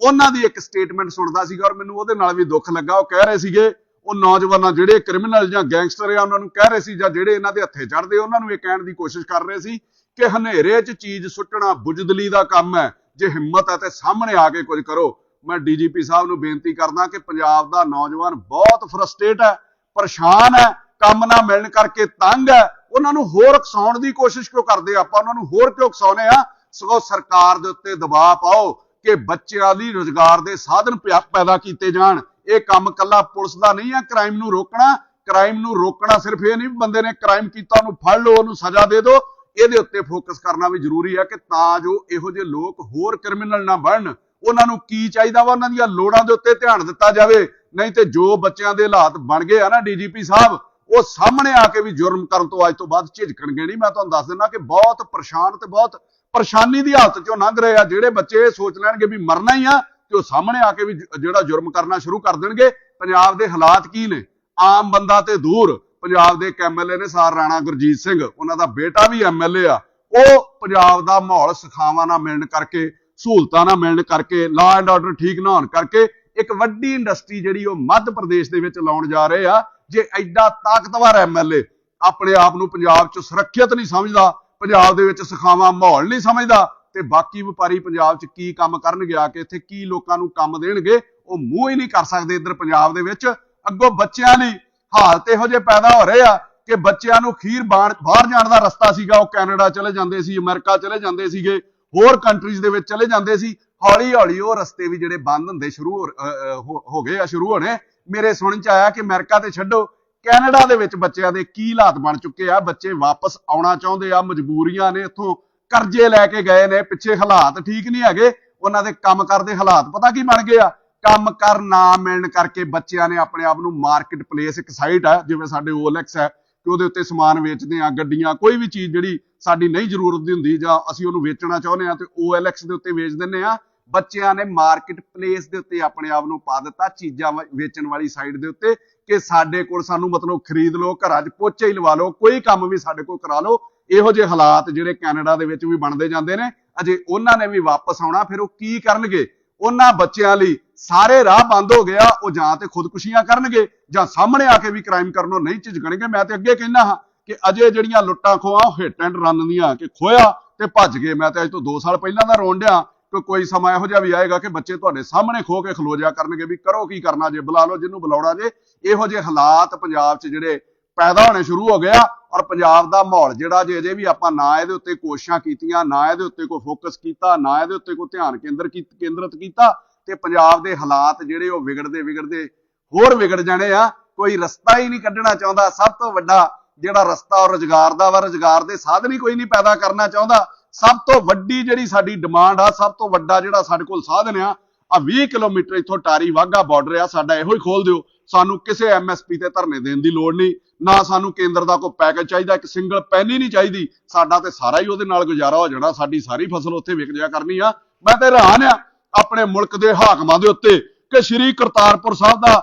ਉਹਨਾਂ ਦੀ ਇੱਕ ਸਟੇਟਮੈਂਟ ਸੁਣਦਾ ਸੀਗਾ ਔਰ ਮੈਨੂੰ ਉਹਦੇ ਨਾਲ ਵੀ ਦੁੱਖ ਲੱਗਾ। ਉਹ ਕਹਿ ਰਹੇ ਸੀਗੇ, ਉਹ ਨੌਜਵਾਨਾਂ ਜਿਹੜੇ ਕ੍ਰਿਮੀਨਲ ਜਾਂ ਗੈਂਗਸਟਰ ਆ, ਉਹਨਾਂ ਨੂੰ ਕਹਿ ਰਹੇ ਸੀ ਜਾਂ ਜਿਹੜੇ ਇਹਨਾਂ ਦੇ ਹੱਥੇ ਚੜਦੇ ਉਹਨਾਂ ਨੂੰ ਇਹ ਕਹਿਣ ਦੀ ਕੋਸ਼ਿਸ਼ ਕਰ ਰਹੇ ਸੀ ਕਿ ਹਨੇਰੇ 'ਚ ਚੀਜ਼ ਸੁੱਟਣਾ ਬੁਜਦਲੀ ਦਾ ਕੰਮ ਹੈ। ਜੇ ਹਿੰਮਤ ਹੈ ਤੇ ਸਾਹਮਣੇ ਆ ਕੇ ਕੁਝ ਕਰੋ। ਮੈਂ ਡੀਜੀਪੀ ਸਾਹਿਬ ਨੂੰ ਬੇਨਤੀ ਕਰਦਾ ਕਿ ਪੰਜਾਬ ਦਾ ਨੌਜਵਾਨ ਬਹੁਤ ਫਰਸਟ੍ਰੇਟ ਹੈ, ਪਰੇਸ਼ਾਨ ਹੈ, ਕੰਮ ਨਾ ਮਿਲਣ ਕਰਕੇ ਤੰਗ ਹੈ। ਉਹਨਾਂ ਨੂੰ ਹੋਰ ਉਕਸਾਉਣ ਦੀ ਕੋਸ਼ਿਸ਼ ਕਿਉਂ ਕਰਦੇ ਆਪਾਂ ਉਹਨਾਂ ਨੂੰ ਹੋਰ ਕਿਉਂ ਉਕਸਾਉਨੇ ਆ? ਸਗੋਂ ਸਰਕਾਰ ਦੇ ਉੱਤੇ ਦਬਾਅ ਪਾਓ ਕਿ ਬੱਚਿਆਂ ਲਈ ਰੋਜ਼ਗਾਰ ਦੇ ਸਾਧਨ ਪਿਆ- ਪੈਦਾ ਕੀਤੇ ਜਾਣ। ਇਹ ਕੰਮ ਕੱਲਾ ਪੁਲਿਸ ਦਾ ਨਹੀਂ ਹੈ ਕ੍ਰਾਈਮ ਨੂੰ ਰੋਕਣਾ। ਕ੍ਰਾਈਮ ਨੂੰ ਰੋਕਣਾ ਸਿਰਫ ਇਹ ਨਹੀਂ, ਬੰਦੇ ਨੇ ਕ੍ਰਾਈਮ ਕੀਤਾ, ਉਹਨੂੰ ਫੜ ਲਓ, ਉਹਨੂੰ ਸਜ਼ਾ ਦੇ ਦਿਓ। ਇਹਦੇ ਉੱਤੇ ਫੋਕਸ ਕਰਨਾ ਵੀ ਜ਼ਰੂਰੀ ਹੈ ਕਿ ਤਾਂ ਜੋ ਇਹੋ ਜਿਹੇ ਲੋਕ ਹੋਰ ਕ੍ਰਿਮੀਨਲ ਨਾ ਬਣਨ। ਉਹਨਾਂ ਨੂੰ ਕੀ ਚਾਹੀਦਾ ਵਾ? ਉਹਨਾਂ ਦੀਆਂ ਲੋੜਾਂ ਦੇ ਉੱਤੇ ਧਿਆਨ ਦਿੱਤਾ ਜਾਵੇ। ਨਹੀਂ ਤੇ ਜੋ ਬੱਚਿਆਂ ਦੇ ਹਾਲਾਤ ਬਣ ਗਏ ਆ ਨਾ ਡੀਜੀਪੀ ਸਾਹਿਬ, ਉਹ ਸਾਹਮਣੇ ਆ ਕੇ ਵੀ ਜੁਰਮ ਕਰਨ ਤੋਂ ਅੱਜ ਤੋਂ ਬਾਅਦ ਝਿਜਕਣਗੇ ਨਹੀਂ। ਮੈਂ ਤੁਹਾਨੂੰ ਦੱਸ ਦਿੰਦਾ ਕਿ ਬਹੁਤ ਪਰੇਸ਼ਾਨ ਤੇ ਬਹੁਤ ਪਰੇਸ਼ਾਨੀ ਦੀ ਹਾਲਤ ਚੋਂ ਲੰਘ ਰਹੇ ਆ। ਜਿਹੜੇ ਬੱਚੇ ਇਹ ਸੋਚ ਲੈਣਗੇ ਵੀ ਮਰਨਾ ਹੀ ਆ ਤੇ ਉਹ ਸਾਹਮਣੇ ਆ ਕੇ ਵੀ ਜਿਹੜਾ ਜੁਰਮ ਕਰਨਾ ਸ਼ੁਰੂ ਕਰ ਦੇਣਗੇ। ਪੰਜਾਬ ਦੇ ਹਾਲਾਤ ਕੀ ਨੇ? ਆਮ ਬੰਦਾ ਤੇ ਦੂਰ। ਪੰਜਾਬ ਦੇ ਇੱਕ ਐਮਐਲਏ ਨੇ ਸਾਰ ਰਾਣਾ ਗੁਰਜੀਤ ਸਿੰਘ, ਉਹਨਾਂ ਦਾ ਬੇਟਾ ਵੀ ਐਮਐਲਏ ਆ। ਉਹ ਪੰਜਾਬ ਦਾ ਮਾਹੌਲ ਸਖਾਵਾਂ ਨਾ ਮਿਲਣ ਕਰਕੇ, ਸਹੂਲਤਾਂ ਨਾ ਮਿਲਣ ਕਰਕੇ ਲਾ ਐਂਡ ਆਰਡਰ ਠੀਕ ਨਾ ਹੋਣ ਕਰਕੇ ਇੱਕ ਵੱਡੀ ਇੰਡਸਟਰੀ ਜਿਹੜੀ ਉਹ ਮੱਧ ਪ੍ਰਦੇਸ਼ ਦੇ ਵਿੱਚ ਲਾਉਣ ਜਾ ਰਹੇ ਆ, ਜੇ ਐਡਾ ਤਾਕਤਵਰ ਐਮਐਲਏ ਆਪਣੇ ਆਪ ਨੂੰ ਪੰਜਾਬ 'ਚ ਸੁਰੱਖਿਅਤ ਨਹੀਂ ਸਮਝਦਾ, ਪੰਜਾਬ ਦੇ ਵਿੱਚ ਸਖਾਵਾਂ ਮਾਹੌਲ ਨਹੀਂ ਸਮਝਦਾ, ਤੇ ਬਾਕੀ ਵਪਾਰੀ ਪੰਜਾਬ 'ਚ ਕੀ ਕੰਮ ਕਰਨ ਗਿਆ ਕਿ ਇੱਥੇ ਕੀ ਲੋਕਾਂ ਨੂੰ ਕੰਮ ਦੇਣਗੇ, ਉਹ ਮੂੰਹ ਹੀ ਨਹੀਂ ਕਰ ਸਕਦੇ ਇੱਧਰ ਪੰਜਾਬ ਦੇ ਵਿੱਚ। ਅੱਗੋਂ ਬੱਚਿਆਂ ਲਈ ਹਾਲਤ ਇਹੋ ਜਿਹੇ ਪੈਦਾ ਹੋ ਰਹੇ ਆ ਕਿ ਬੱਚਿਆਂ ਨੂੰ ਖੀਰ ਬਾਣ- ਬਾਹਰ ਜਾਣ ਦਾ ਰਸਤਾ ਸੀਗਾ। ਉਹ ਕੈਨੇਡਾ ਚਲੇ ਜਾਂਦੇ ਸੀ, ਅਮਰੀਕਾ ਚਲੇ ਜਾਂਦੇ ਸੀਗੇ, ਹੋਰ ਕੰਟਰੀਜ਼ ਦੇ ਵਿੱਚ ਚਲੇ ਜਾਂਦੇ ਸੀ। ਹੌਲੀ ਹੌਲੀ ਉਹ ਰਸਤੇ ਵੀ ਜਿਹੜੇ ਬੰਦ ਹੁੰਦੇ ਸ਼ੁਰੂ ਹੋ- ਹੋ ਗਏ ਆ, ਸ਼ੁਰੂ ਹੋਣੇ। ਮੇਰੇ ਸੁਣਨ ਚ ਆਇਆ ਕਿ ਅਮਰੀਕਾ ਤੇ ਛੱਡੋ। ਕੈਨੇਡਾ ਦੇ ਵਿੱਚ ਬੱਚਿਆਂ ਦੇ ਕੀ ਹਾਲਾਤ ਬਣ ਚੁੱਕੇ ਆ? ਬੱਚੇ ਵਾਪਸ ਆਉਣਾ ਚਾਹੁੰਦੇ ਆ, ਮਜਬੂਰੀਆਂ ਨੇ ਇੱਥੋਂ ਕਰਜ਼ੇ ਲੈ ਕੇ ਗਏ ਨੇ। ਪਿੱਛੇ ਹਾਲਾਤ ਠੀਕ ਨਹੀਂ ਹੈਗੇ। ਉਹਨਾਂ ਦੇ ਕੰਮ ਕਰਦੇ ਹਾਲਾਤ ਪਤਾ ਕੀ ਬਣ ਗਏ ਆ? ਕੰਮ ਕਰ ਨਾ ਮਿਲਣ ਕਰਕੇ ਬੱਚਿਆਂ ਨੇ ਆਪਣੇ ਆਪ ਨੂੰ ਮਾਰਕੀਟ ਪਲੇਸ ਇੱਕ ਸਾਈਟ ਹੈ ਜਿਵੇਂ ਸਾਡੇ OLX ਹੈ, ਕਿ ਉਹਦੇ ਉੱਤੇ ਸਮਾਨ ਵੇਚਦੇ ਆ ਗੱਡੀਆਂ, ਕੋਈ ਵੀ ਚੀਜ਼ ਜਿਹੜੀ ਸਾਡੀ ਨਹੀਂ ਜ਼ਰੂਰਤ ਦੀ ਹੁੰਦੀ ਜਾਂ ਅਸੀਂ ਉਹਨੂੰ ਵੇਚਣਾ ਚਾਹੁੰਦੇ ਆ ਤੇ OLX ਦੇ ਉੱਤੇ ਵੇਚ ਦਿੰਨੇ ਆ ਬੱਚਿਆਂ ਨੇ ਮਾਰਕੀਟ ਪਲੇਸ ਦੇ ਉੱਤੇ ਆਪਣੇ ਆਪ ਨੂੰ ਪਾ ਦਿੱਤਾ ਚੀਜ਼ਾਂ ਵੇਚਣ ਵਾਲੀ ਸਾਈਡ ਦੇ ਉੱਤੇ ਕਿ ਸਾਡੇ ਕੋਲ ਸਾਨੂੰ ਮਤਲਬ ਖਰੀਦ ਲਓ, ਘਰਾਂ 'ਚ ਪੋਚੇ ਹੀ ਲਵਾ ਲਓ, ਕੋਈ ਕੰਮ ਵੀ ਸਾਡੇ ਕੋਲ ਕਰਾ ਲਓ, ਇਹੋ ਜਿਹੇ ਹਾਲਾਤ ਜਿਹੜੇ ਕੈਨੇਡਾ ਦੇ ਵਿੱਚ ਵੀ ਬਣਦੇ ਜਾਂਦੇ ਨੇ, ਅਜੇ ਉਹਨਾਂ ਨੇ ਵੀ ਵਾਪਸ ਆਉਣਾ, ਫਿਰ ਉਹ ਕੀ ਕਰਨਗੇ? ਉਹਨਾਂ ਬੱਚਿਆਂ ਲਈ ਸਾਰੇ ਰਾਹ ਬੰਦ ਹੋ ਗਿਆ, ਉਹ ਜਾਂ ਤੇ ਖੁਦਕੁਸ਼ੀਆਂ ਕਰਨਗੇ ਜਾਂ ਸਾਹਮਣੇ ਆ ਕੇ ਵੀ ਕ੍ਰਾਈਮ ਕਰਨੋਂ ਨਹੀਂ ਝਿਜਕਣਗੇ। ਮੈਂ ਤੇ ਅੱਗੇ ਕਹਿੰਦਾ ਹਾਂ ਕਿ ਅਜੇ ਜਿਹੜੀਆਂ ਲੁੱਟਾਂ ਖੋਹਾਂ ਹਿੱਟ ਐਂਡ ਰਨ ਦੀਆਂ ਕਿ ਖੋਇਆ ਤੇ ਭੱਜ ਗਏ। ਮੈਂ ਤੇ ਅੱਜ ਤੋਂ 2 ਸਾਲ ਪਹਿਲਾਂ ਦਾ ਰੋਣ ਡਿਆ ਕਿ ਕੋਈ ਸਮਾਂ ਇਹੋ ਜਿਹਾ ਵੀ ਆਏਗਾ ਕਿ ਬੱਚੇ ਤੁਹਾਡੇ ਸਾਹਮਣੇ ਖੋ ਕੇ ਖਲੋ ਜਾ ਕਰਨਗੇ ਵੀ ਕਰੋ ਕੀ ਕਰਨਾ ਜੇ, ਬੁਲਾ ਲਓ ਜਿਹਨੂੰ ਬੁਲਾਉਣਾ ਜੇ। ਇਹੋ ਜਿਹੇ ਹਾਲਾਤ ਪੰਜਾਬ 'ਚ ਜਿਹੜੇ ਪੈਦਾ ਹੋਣੇ ਸ਼ੁਰੂ ਹੋ ਗਿਆ ਔਰ ਪੰਜਾਬ ਦਾ ਮਾਹੌਲ ਜਿਹੜਾ ਜੇ ਅਜੇ ਵੀ ਆਪਾਂ ਨਾ ਇਹਦੇ ਉੱਤੇ ਕੋਸ਼ਿਸ਼ਾਂ ਕੀਤੀਆਂ, ਨਾ ਇਹਦੇ ਉੱਤੇ ਕੋਈ ਫੋਕਸ ਕੀਤਾ, ਨਾ ਇਹਦੇ ਉੱਤੇ ਕੋਈ ਧਿਆਨ ਕੇਂਦਰ ਕੇਂਦਰਿਤ ਕੀਤਾ ਤੇ ਪੰਜਾਬ ਦੇ ਹਾਲਾਤ ਜਿਹੜੇ ਉਹ ਵਿਗੜਦੇ ਵਿਗੜਦੇ ਹੋਰ ਵਿਗੜ ਜਾਣੇ ਆ। ਕੋਈ ਰਸਤਾ ਹੀ ਨਹੀਂ ਕੱਢਣਾ ਚਾਹੁੰਦਾ। ਸਭ ਤੋਂ ਵੱਡਾ ਜਿਹੜਾ ਰਸਤਾ ਉਹ ਰੁਜ਼ਗਾਰ ਦਾ ਵਾ। ਰੁਜ਼ਗਾਰ ਦੇ ਸਾਧਨ ਹੀ ਕੋਈ ਨਹੀਂ ਪੈਦਾ ਕਰਨਾ ਚਾਹੁੰਦਾ। ਸਭ ਤੋਂ ਵੱਡੀ ਜਿਹੜੀ ਸਾਡੀ ਡਿਮਾਂਡ ਆ, ਸਭ ਤੋਂ ਵੱਡਾ ਜਿਹੜਾ ਸਾਡੇ ਕੋਲ ਸਾਧਨ ਆ ਆ 20 ਕਿਲੋਮੀਟਰ ਇੱਥੋਂ ਟਾਰੀ ਵਾਗਾ ਬਾਰਡਰ ਆ, ਸਾਡਾ ਇਹੋ ਹੀ ਖੋਲ ਦਿਓ। ਸਾਨੂੰ ਕਿਸੇ ਐਮਐਸਪੀ ਤੇ ਧਰਨੇ ਦੇਣ ਦੀ ਲੋੜ ਨਹੀਂ, ਨਾ ਸਾਨੂੰ ਕੇਂਦਰ ਦਾ ਕੋਈ ਪੈਕੇਜ ਚਾਹੀਦਾ, ਇੱਕ ਸਿੰਗਲ ਪੈਨੀ ਨਹੀਂ ਚਾਹੀਦੀ। ਸਾਡਾ ਤੇ ਸਾਰਾ ਹੀ ਉਹਦੇ ਨਾਲ ਗੁਜ਼ਾਰਾ ਹੋ ਜਾਣਾ, ਸਾਡੀ ਸਾਰੀ ਫਸਲ ਉੱਥੇ ਵਿਕ ਜਾਇਆ ਕਰਨੀ ਆ। ਮੈਂ ਤੇ ਹੈਰਾਨ ਆ ਆਪਣੇ ਮੁਲਕ ਦੇ ਹਾਕਮਾਂ ਦੇ ਉੱਤੇ ਕਿ ਸ਼੍ਰੀ ਕਰਤਾਰਪੁਰ ਸਾਹਿਬ ਦਾ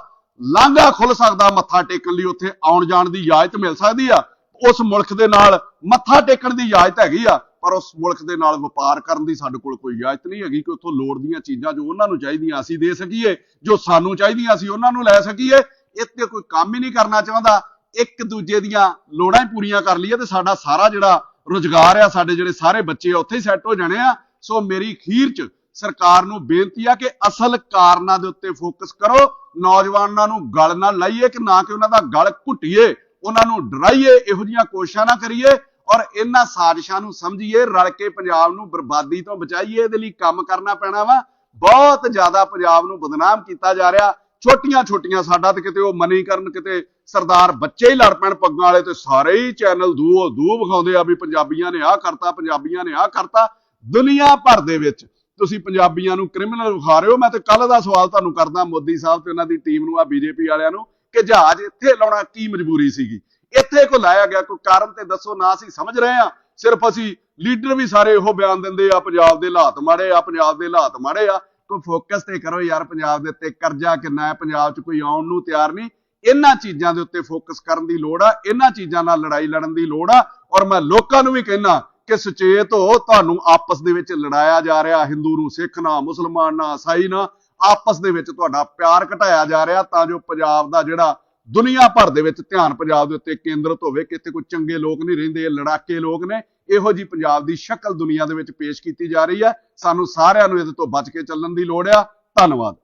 ਲਾਂਘਾ ਖੁੱਲ ਸਕਦਾ, ਮੱਥਾ ਟੇਕਣ ਲਈ ਉੱਥੇ ਆਉਣ ਜਾਣ ਦੀ ਇਜਾਜ਼ਤ ਮਿਲ ਸਕਦੀ ਆ। ਉਸ ਮੁਲਕ ਦੇ ਨਾਲ ਮੱਥਾ ਟੇਕਣ ਦੀ ਇਜਾਜ਼ਤ ਹੈਗੀ ਆ। ਪਰ ਉਸ ਮੁਲਕ ਦੇ ਨਾਲ ਵਪਾਰ ਕਰਨ ਦੀ ਸਾਡੇ ਕੋਲ ਕੋਈ ਇਜਾਜ਼ਤ ਨਹੀਂ ਹੈਗੀ ਕਿ ਉੱਥੋਂ ਲੋੜ ਦੀਆਂ ਚੀਜ਼ਾਂ ਜੋ ਉਹਨਾਂ ਨੂੰ ਚਾਹੀਦੀਆਂ ਅਸੀਂ ਦੇ ਸਕੀਏ, ਜੋ ਸਾਨੂੰ ਚਾਹੀਦੀਆਂ ਅਸੀਂ ਉਹਨਾਂ ਨੂੰ ਲੈ ਸਕੀਏ। ਇੱਥੇ ਕੋਈ ਕੰਮ ਹੀ ਨਹੀਂ ਕਰਨਾ ਚਾਹੁੰਦਾ। ਇੱਕ ਦੂਜੇ ਦੀਆਂ ਲੋੜਾਂ ਹੀ ਪੂਰੀਆਂ ਕਰ ਲਈਏ ਤੇ ਸਾਡਾ ਸਾਰਾ ਜਿਹੜਾ ਰੁਜ਼ਗਾਰ ਆ, ਸਾਡੇ ਜਿਹੜੇ ਸਾਰੇ ਬੱਚੇ ਆ, ਉੱਥੇ ਹੀ ਸੈੱਟ ਹੋ ਜਾਣੇ ਆ। ਸੋ ਮੇਰੀ ਖੀਰ ਚ ਸਰਕਾਰ ਨੂੰ ਬੇਨਤੀ ਆ ਕਿ ਅਸਲ ਕਾਰਨਾਂ ਦੇ ਉੱਤੇ ਫੋਕਸ ਕਰੋ। ਨੌਜਵਾਨਾਂ ਨੂੰ ਗਲ ਨਾ ਲਾਈਏ ਕਿ ਨਾ ਕਿ ਉਹਨਾਂ ਦਾ ਗਲ ਘੁੱਟੀਏ। ਉਹਨਾਂ ਨੂੰ ਡਰਾਈਏ, ਇਹੋ ਜੀਆਂ ਕੋਸ਼ਿਸ਼ਾਂ ਨਾ ਕਰੀਏ। ਔਰ ਇਹਨਾਂ ਸਾਜ਼ਿਸ਼ਾਂ ਨੂੰ ਸਮਝੀਏ, ਰਲ ਕੇ ਪੰਜਾਬ ਨੂੰ ਬਰਬਾਦੀ ਤੋਂ ਬਚਾਈਏ, ਇਹਦੇ ਲਈ ਕੰਮ ਕਰਨਾ ਪੈਣਾ ਵਾ। ਬਹੁਤ ਜ਼ਿਆਦਾ ਪੰਜਾਬ ਨੂੰ ਬਦਨਾਮ ਕੀਤਾ ਜਾ ਰਿਹਾ। ਛੋਟੀਆਂ ਛੋਟੀਆਂ ਸਾਡਾ ਤੇ ਕਿਤੇ ਉਹ ਮਨੀਕਰਨ ਕਿਤੇ ਸਰਦਾਰ ਬੱਚੇ ਹੀ ਲੜ ਪੈਣ ਪੱਗਾਂ ਵਾਲੇ ਤੇ ਸਾਰੇ ਹੀ ਚੈਨਲ ਦੂ ਦੂ ਵਿਖਾਉਂਦੇ ਆ ਵੀ ਪੰਜਾਬੀਆਂ ਨੇ ਆਹ ਕਰਤਾ, ਪੰਜਾਬੀਆਂ ਨੇ ਆਹ ਕਰਤਾ। ਦੁਨੀਆ ਭਰ ਦੇ ਵਿੱਚ ਤੁਸੀਂ ਪੰਜਾਬੀਆਂ ਨੂੰ ਕ੍ਰਿਮੀਨਲ ਵਿਖਾ ਰਹੇ ਹੋ। ਮੈਂ ਤੇ ਕੱਲ ਦਾ ਸਵਾਲ ਤੁਹਾਨੂੰ ਕਰਦਾ, ਮੋਦੀ ਸਾਹਿਬ ਤੇ ਉਹਨਾਂ ਦੀ ਟੀਮ ਨੂੰ ਆ ਬੀਜੇਪੀ ਵਾਲਿਆਂ ਨੂੰ, ਕਿ ਜਹਾਜ਼ ਇੱਥੇ ਲਾਉਣਾ ਕੀ ਮਜਬੂਰੀ ਸੀਗੀ? ਇੱਥੇ ਕੋ ਲਾਇਆ ਗਿਆ, ਕੋਈ ਕਾਰਨ ਤੇ ਦੱਸੋ, ਨਾ ਅਸੀਂ ਸਮਝ ਰਹੇ ਆ ਸਿਰਫ ਅਸੀਂ ਲੀਡਰ ਵੀ ਸਾਰੇ ਇਹੋ ਬਿਆਨ ਦਿੰਦੇ ਆ, ਪੰਜਾਬ ਦੇ ਹਾਲਾਤ ਮਾੜੇ ਆ, ਪੰਜਾਬ ਦੇ ਹਾਲਾਤ ਮਾੜੇ ਆ। ਕੋਈ ਫੋਕਸ ਤੇ ਕਰੋ ਯਾਰ ਪੰਜਾਬ ਦੇ ਉੱਤੇ, ਕਰਜ਼ਾ ਕਿੰਨਾ ਹੈ, ਪੰਜਾਬ 'ਚ ਕੋਈ ਆਉਣ ਨੂੰ ਤਿਆਰ ਨਹੀਂ। ਇਹਨਾਂ ਚੀਜ਼ਾਂ ਦੇ ਉੱਤੇ ਫੋਕਸ ਕਰਨ ਦੀ ਲੋੜ ਆ, ਇਹਨਾਂ ਚੀਜ਼ਾਂ ਨਾਲ ਲੜਾਈ ਲੜਨ ਦੀ ਲੋੜ ਆ। ਔਰ ਮੈਂ ਲੋਕਾਂ ਨੂੰ ਵੀ ਕਹਿਣਾ ਕਿ ਸੁਚੇਤ ਹੋ, ਤੁਹਾਨੂੰ ਆਪਸ ਦੇ ਵਿੱਚ ਲੜਾਇਆ ਜਾ ਰਿਹਾ, ਹਿੰਦੂ ਨੂੰ ਸਿੱਖ ਨਾ, ਮੁਸਲਮਾਨ ਨਾ, ਈਸਾਈ ਨਾ, ਆਪਸ ਦੇ ਵਿੱਚ ਤੁਹਾਡਾ ਪਿਆਰ ਘਟਾਇਆ ਜਾ ਰਿਹਾ ਤਾਂ ਜੋ ਪੰਜਾਬ ਦਾ ਜਿਹੜਾ ਦੁਨੀਆ ਭਰ ਦੇ ਵਿੱਚ ਧਿਆਨ ਪੰਜਾਬ ਦੇ ਉੱਤੇ ਕੇਂਦਰਿਤ ਹੋਵੇ ਕਿ ਇੱਥੇ ਕੋਈ ਚੰਗੇ ਲੋਕ ਨਹੀਂ ਰਹਿੰਦੇ, ਲੜਾਕੇ ਲੋਕ ਨੇ, ਇਹੋ ਜੀ ਪੰਜਾਬ ਦੀ ਸ਼ਕਲ ਦੁਨੀਆ ਦੇ ਵਿੱਚ ਪੇਸ਼ ਕੀਤੀ ਜਾ ਰਹੀ ਹੈ। ਸਾਨੂੰ ਸਾਰਿਆਂ ਨੂੰ ਇਹਦੇ ਤੋਂ ਬਚ ਕੇ ਚੱਲਣ ਦੀ ਲੋੜ ਆ। ਧੰਨਵਾਦ।